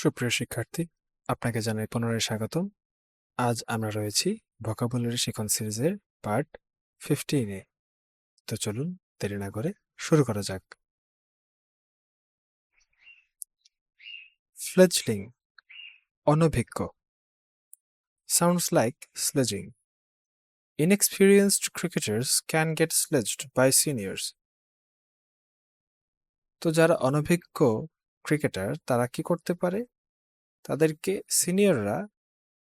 সুপ্রিয় শিক্ষার্থী, আপনাকে জানাই পুনরায় স্বাগতম। আজ আমরা রয়েছি ভোকাবুলারি শিখন সিরিজের পার্ট ফিফটিনে তো চলুন, দেরি না করে শুরু করা যাক। ফ্লেজলিং অনভিজ্ঞ। Sounds like sledging inexperienced cricketers can get sledged by seniors তো যারা অনভিজ্ঞ ক্রিকেটার তারা কি করতে পারে? তাদেরকে সিনিয়ররা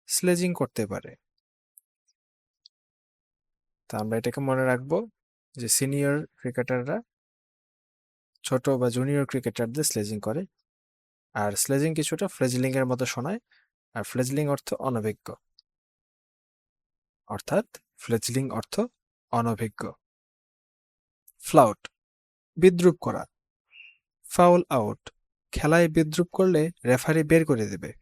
স্লেজিং করতে পারে। তা আমরা এটাকে মনে রাখব যে সিনিয়র ক্রিকেটাররা ছোট বা জুনিয়র ক্রিকেটারদের স্লেজিং করে। আর স্লেজিং কিছুটা ফ্লেজলিং এর মতো শোনায়। আর ফ্লেজলিং অর্থ অনভিজ্ঞ। অর্থাৎ ফ্লেজলিং অর্থ অনভিজ্ঞ। ফ্লাউট, বিদ্রুপ করা। ফাউল আউট খেলায় বিদ্রুপ করলে রেফারি বের করে দেবে।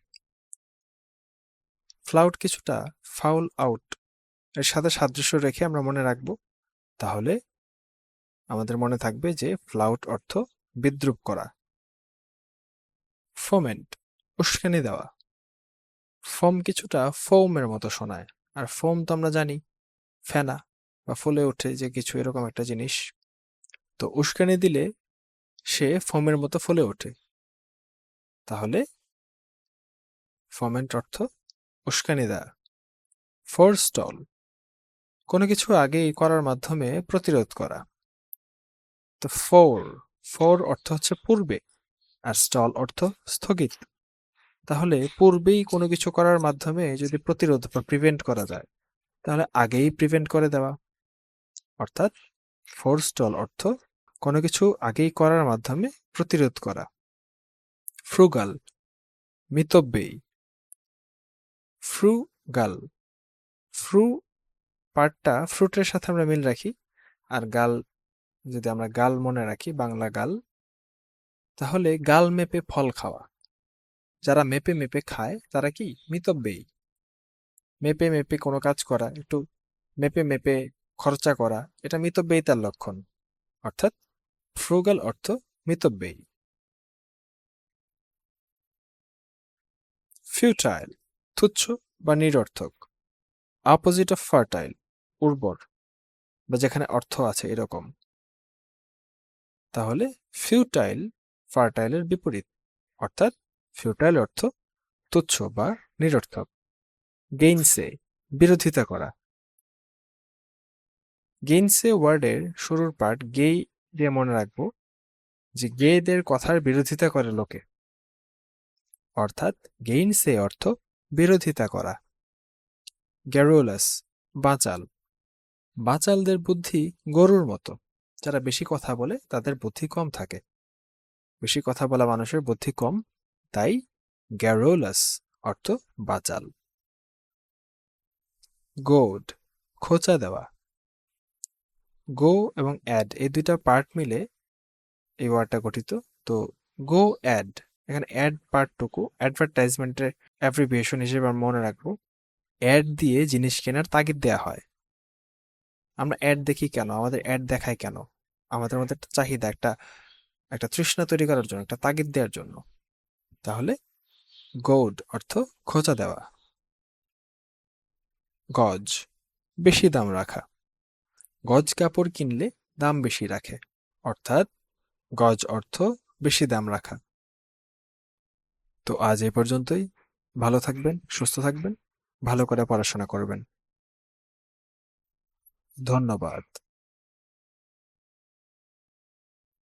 ফ্লাউট কিছুটা ফাউল আউট। এর সাথে সাদৃশ্য রেখে আমরা মনে রাখব। তাহলে আমাদের মনে থাকবে যে ফ্লাউট অর্থ বিদ্রুপ করা। ফোমেন্ট, উস্কানি দেওয়া। ফোম কিছুটা ফোমের মতো শোনায়। আর ফোম তো আমরা জানি, ফেনা বা ফুলে ওঠে যে কিছু এরকম একটা জিনিস। তো উস্কানি দিলে সে ফোমের মতো ফুলে ওঠে। তাহলে ফমেন্ট অর্থ উস্কানি দেওয়া ফোরস্টল কোনো কিছু আগেই করার মাধ্যমে প্রতিরোধ করা। তো ফোর ফোর অর্থ হচ্ছে পূর্বে আর স্টল অর্থ স্থগিত। তাহলে পূর্বেই কোনো কিছু করার মাধ্যমে যদি প্রতিরোধ বা প্রিভেন্ট করা যায়, তাহলে আগেই প্রিভেন্ট করে দেওয়া। অর্থাৎ ফোরস্টল অর্থ কোনো কিছু আগেই করার মাধ্যমে প্রতিরোধ করা। ফ্রুগাল মিতব্যয়ী ফ্রুগাল ফ্রু পার্টটা ফ্রুটের সাথে আমরা মিল রাখি। আর গাল, যদি আমরা গাল মনে রাখি, বাংলা গাল, তাহলে গাল মেপে ফল খাওয়া। যারা মেপে মেপে খায়, তারা কি? মিতব্যয়ী। মেপে মেপে কোনো কাজ করা, একটু মেপে মেপে খরচা করা, এটা মিতব্যয়িতার লক্ষণ। অর্থাৎ ফ্রুগাল অর্থ মিতব্যয়ী। ফিউটাইল তুচ্ছ বা নিরর্থক। অপোজিট অফ ফার্টাইল উর্বর, বা যেখানে অর্থ আছে এরকম। তাহলে ফিউটাইল ফার্টাইলের বিপরীত, অর্থাৎ ফিউটাইল অর্থ তুচ্ছ বা নিরর্থক। গেইনসে বিরোধিতা করা। গেইনসে ওয়ার্ডের শুরুর পার্ট গেই দিয়ে মনে রাখব যে গেদের কথার বিরোধিতা করে লোকে। অর্থাৎ গেইনসে অর্থ বিরোধিতা করা। গ্যারোলাস বাঁচাল। বাঁচালদের বুদ্ধি গরুর মতো। যারা বেশি কথা বলে, তাদের বুদ্ধি কম থাকে। বেশি কথা বলা মানুষের বুদ্ধি কম, তাই গ্যারোলাস অর্থ বাঁচাল। গোড খোঁচা দেওয়া। গো এবং অ্যাড এই দুইটা পার্ট মিলে এই ওয়ার্ডটা গঠিত। তো গো অ্যাড এখানে অ্যাড পার্টটুকু অ্যাডভার্টাইজমেন্টের অ্যাপ্রিভিয়েশন হিসেবে আমরা মনে রাখব। অ্যাড দিয়ে জিনিস কেনার তাগিদ দেওয়া হয়। আমরা অ্যাড দেখি কেন? আমাদের অ্যাড দেখায় কেন? আমাদের মধ্যে একটা চাহিদা, একটা একটা তৃষ্ণা তৈরি করার জন্য, একটা তাগিদ দেওয়ার জন্য। তাহলে গৌড অর্থ খোঁচা দেওয়া। গজ, বেশি দাম রাখা। গজ কাপড় কিনলে দাম বেশি রাখে। অর্থাৎ গজ অর্থ বেশি দাম রাখা। তো আজ এই পর্যন্তই। ভালো থাকবেন সুস্থ থাকবেন ভালো করে পড়াশোনা করবেন। ধন্যবাদ।